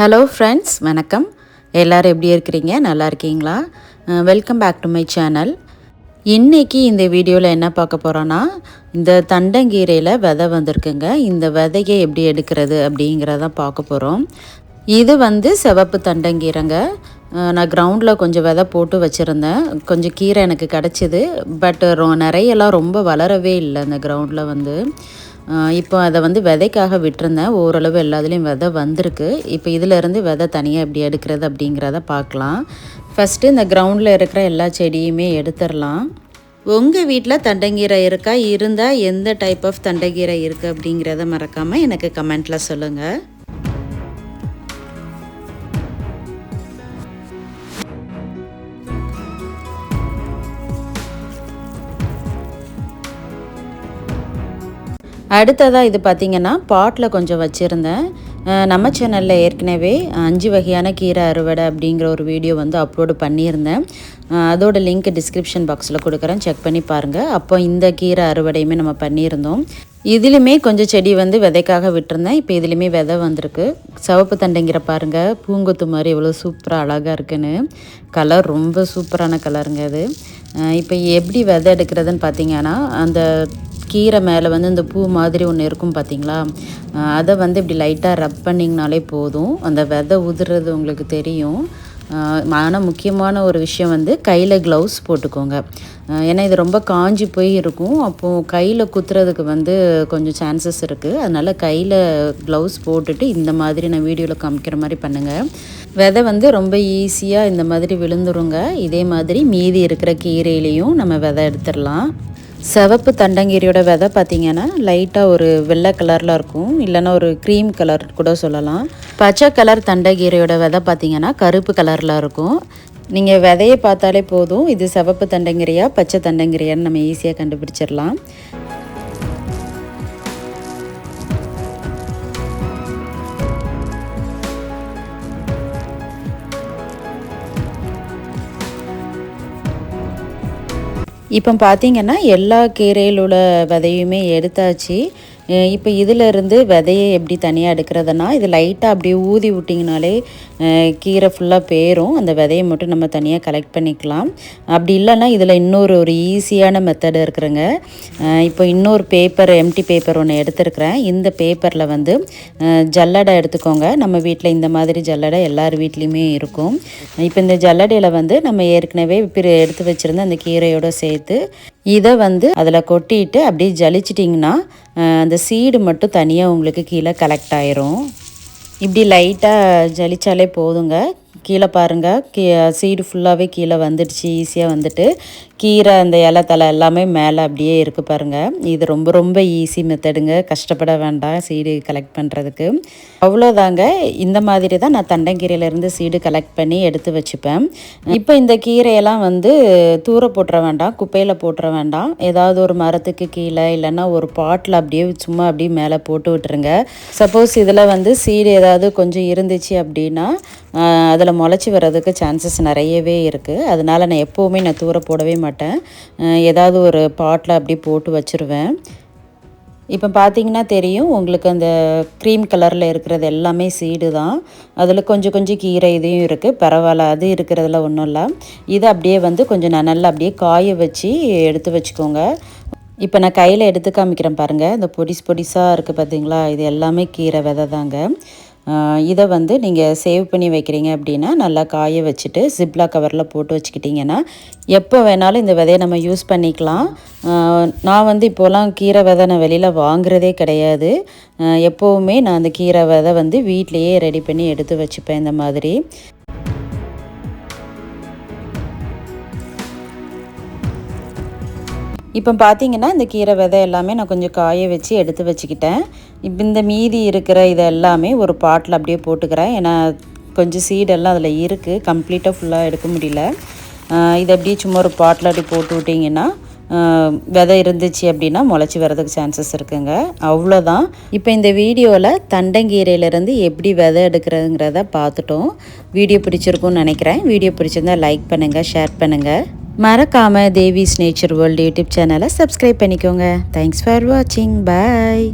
Hello friends வணக்கம். எல்லோரும் எப்படி இருக்கிறீங்க? நல்லா இருக்கீங்களா? Welcome back to my channel இன்றைக்கி இந்த வீடியோவில் என்ன பார்க்க போகிறோன்னா இந்த தண்டங்கீரையில் விதை வந்திருக்குங்க. இந்த விதையை எப்படி எடுக்கிறது அப்படிங்கிறத பார்க்க போகிறோம் இது வந்து சிவப்பு தண்டங்கீரைங்க. நான் கிரவுண்டில் கொஞ்சம் விதை போட்டு வச்சுருந்தேன். கொஞ்சம் கீரை எனக்கு கிடச்சிது. பட் ரொ நிறையெல்லாம் ரொம்ப வளரவே இல்லை அந்த கிரவுண்டில் வந்து. இப்போ அதை வந்து விதைக்காக விட்டுருந்தேன். ஓரளவு எல்லாத்துலேயும் விதை வந்திருக்கு. இப்போ இதிலேருந்து விதை தனியாக எப்படி எடுக்கிறது அப்படிங்கிறத பார்க்கலாம். ஃபஸ்ட்டு இந்த கிரவுண்டில் இருக்கிற எல்லா செடியுமே எடுத்துடலாம். உங்கள் வீட்டில் தண்டங்கீரை இருக்கா? இருந்தால் எந்த டைப் ஆஃப் தண்டங்கீரை இருக்குது அப்படிங்கிறத மறக்காமல் எனக்கு கமெண்ட்டில் சொல்லுங்கள் அடுத்ததாக இது பார்த்திங்கன்னா பாட்டில் கொஞ்சம் வச்சுருந்தேன். நம்ம சேனலில் ஏற்கனவே அஞ்சு வகையான கீரை அறுவடை அப்படிங்கிற ஒரு வீடியோ வந்து அப்லோடு பண்ணியிருந்தேன். அதோட லிங்க் டிஸ்கிரிப்ஷன் பாக்ஸில் கொடுக்குறேன். செக் பண்ணி பாருங்கள் அப்போ இந்த கீரை அறுவடையுமே நம்ம பண்ணியிருந்தோம். இதுலேயுமே கொஞ்சம் செடி வந்து விதைக்காக விட்டுருந்தேன். இப்போ இதுலேயுமே விதை வந்திருக்கு. சிவப்பு தண்டைங்கிற பாருங்கள் பூங்கொத்து மாதிரி எவ்வளோ சூப்பராக அழகாக இருக்குன்னு. கலர் ரொம்ப சூப்பரான கலருங்க அது. இப்போ எப்படி விதை எடுக்கிறதுன்னு பார்த்தீங்கன்னா அந்த கீரை மேலே வந்து இந்த பூ மாதிரி ஒன்று இருக்கும் பார்த்தீங்களா அதை வந்து இப்படி லைட்டாக ரப் பண்ணிங்கனாலே போதும். அந்த விதை உதிர்றது உங்களுக்கு தெரியும். ஆனால் முக்கியமான ஒரு விஷயம் வந்து கையில் க்ளவுஸ் போட்டுக்கோங்க. ஏன்னா இது ரொம்ப காஞ்சி போய் இருக்கும். அப்போது கையில் குத்துறதுக்கு வந்து கொஞ்சம் சான்சஸ் இருக்குது அதனால் கையில் க்ளவுஸ் போட்டுட்டு இந்த மாதிரி நான் வீடியோவில் காமிக்கிற மாதிரி பண்ணுங்கள் விதை வந்து ரொம்ப ஈஸியாக இந்த மாதிரி விழுந்துருங்க. இதே மாதிரி மீதி இருக்கிற கீரையிலையும் நம்ம விதை எடுத்துடலாம். சிவப்பு தண்டங்கிரியோட விதை பார்த்தீங்கன்னா லைட்டாக ஒரு வெள்ளை கலரில் இருக்கும். இல்லைன்னா ஒரு க்ரீம் கலர் கூட சொல்லலாம். பச்சை கலர் தண்டங்கீரையோட விதை பார்த்திங்கன்னா கருப்பு கலரில் இருக்கும். நீங்கள் விதையை பார்த்தாலே போதும். இது சிவப்பு தண்டங்கிரியா பச்சை தண்டங்கிரியான்னு நம்ம ஈஸியாக கண்டுபிடிச்சிடலாம். இப்போ பார்த்தீங்கன்னா எல்லா கீரையில் உள்ள விதையுமே எடுத்தாச்சு. இப்போ இதிலிருந்து விதையை எப்படி தனியாக எடுக்கிறதுனா இது லைட்டாக அப்படியே ஊதி விட்டிங்கனாலே கீரை ஃபுல்லாக பேரும். அந்த விதையை மட்டும் நம்ம தனியாக கலெக்ட் பண்ணிக்கலாம். அப்படி இல்லைன்னா இதில் இன்னொரு ஒரு ஈஸியான மெத்தடு இருக்கிறேங்க. இப்போ இன்னொரு பேப்பர் எம்டி பேப்பர் ஒன்று எடுத்துருக்கிறேன். இந்த பேப்பரில் வந்து ஜல்லடை எடுத்துக்கோங்க. நம்ம வீட்டில் இந்த மாதிரி ஜல்லடை எல்லார் வீட்லேயுமே இருக்கும். இப்போ இந்த ஜல்லடையில் வந்து நம்ம ஏற்கனவே பிற எடுத்து வச்சுருந்த அந்த கீரையோடு சேர்த்து இதை வந்து அதில் கொட்டிட்டு அப்படியே ஜலிச்சிட்டிங்கன்னா அந்த சீடு மட்டும் தனியாக உங்களுக்கு கீழே கலெக்ட் ஆயிரும். இப்படி லைட்டாக ஜலித்தாலே போதுங்க. கீழே பாருங்கள் கீ சீடு ஃபுல்லாகவே கீழே வந்துடுச்சு ஈஸியாக வந்துட்டு. கீரை அந்த இலை தலை எல்லாமே மேலே அப்படியே இருக்குது பாருங்கள் இது ரொம்ப ரொம்ப ஈஸி மெத்தடுங்க கஷ்டப்பட வேண்டாம் சீடு கலெக்ட் பண்ணுறதுக்கு அவ்வளோதாங்க. இந்த மாதிரி தான் நான் தண்டங்கீரையிலேருந்து சீடு கலெக்ட் பண்ணி எடுத்து வச்சுப்பேன். இப்போ இந்த கீரையெல்லாம் வந்து தூர போட்டுற வேண்டாம் குப்பையில் போட்டுற வேண்டாம். ஏதாவது ஒரு மரத்துக்கு கீழே இல்லைன்னா ஒரு பாட்டில் அப்படியே சும்மா அப்படியே மேலே போட்டு விட்டுருங்க. சப்போஸ் இதில் வந்து சீடு ஏதாவது கொஞ்சம் இருந்துச்சு அப்படின்னா அதில் முளைச்சி வர்றதுக்கு சான்சஸ் நிறையவே இருக்குது அதனால் நான் எப்போவுமே நான் தூர போடவே மாட்டேன். ஏதாவது ஒரு பாட்டில் அப்படியே போட்டு வச்சுருவேன். இப்போ பார்த்தீங்கன்னா தெரியும் உங்களுக்கு அந்த க்ரீம் கலரில் இருக்கிறது எல்லாமே சீடு தான். அதில் கொஞ்சம் கொஞ்சம் கீரை இதையும் இருக்குது பரவாயில்ல அது இருக்கிறதுல ஒன்றும் இல்லை. இது அப்படியே வந்து கொஞ்சம் நான் நல்லா அப்படியே காய வச்சு எடுத்து வச்சுக்கோங்க. இப்போ நான் கையில் எடுத்து காமிக்கிறேன் பாருங்கள் இந்த பொடிஸ் பொடிசாக இருக்குது பார்த்தீங்களா? இது எல்லாமே கீரை விதை தாங்க இதை வந்து நீங்கள் சேவ் பண்ணி வைக்கிறீங்க அப்படின்னா நல்லா காய வச்சுட்டு ஜிப்லா கவரில் போட்டு வச்சுக்கிட்டிங்கன்னா எப்போ வேணாலும் இந்த விதையை நம்ம யூஸ் பண்ணிக்கலாம். நான் வந்து இப்போலாம் கீரை விதை நான் வெளியில் வாங்குறதே கிடையாது. எப்போவுமே நான் அந்த கீரை விதை வந்து வீட்டிலையே ரெடி பண்ணி எடுத்து வச்சுப்பேன் இந்த மாதிரி. இப்போ பார்த்தீங்கன்னா இந்த கீரை விதை எல்லாமே நான் கொஞ்சம் காய வச்சு எடுத்து வச்சுக்கிட்டேன். இப்போ இந்த மீதி இருக்கிற இதை எல்லாமே ஒரு பாட்டில் அப்படியே போட்டுக்கிறேன். ஏன்னா கொஞ்சம் சீடெல்லாம் அதில் இருக்குது கம்ப்ளீட்டாக ஃபுல்லாக எடுக்க முடியல. இதை அப்படியே சும்மா ஒரு பாட்டில் அப்படி போட்டு விட்டிங்கன்னா விதை இருந்துச்சு அப்படின்னா முளைச்சி வரதுக்கு சான்சஸ் இருக்குங்க. அவ்வளோதான் இப்போ இந்த வீடியோவில் தண்டங்கீரையிலேருந்து எப்படி விதை எடுக்கிறதுங்கிறத பார்த்துட்டோம். வீடியோ பிடிச்சிருக்கும்னு நினைக்கிறேன். வீடியோ பிடிச்சிருந்தா லைக் பண்ணுங்கள் ஷேர் பண்ணுங்கள் மறக்காமல் தேவிஸ் நேச்சர் வேர்ல்டு யூடியூப் சேனலை சப்ஸ்கிரைப் பண்ணிக்கோங்க. தேங்க்ஸ் ஃபார் வாட்சிங் பாய்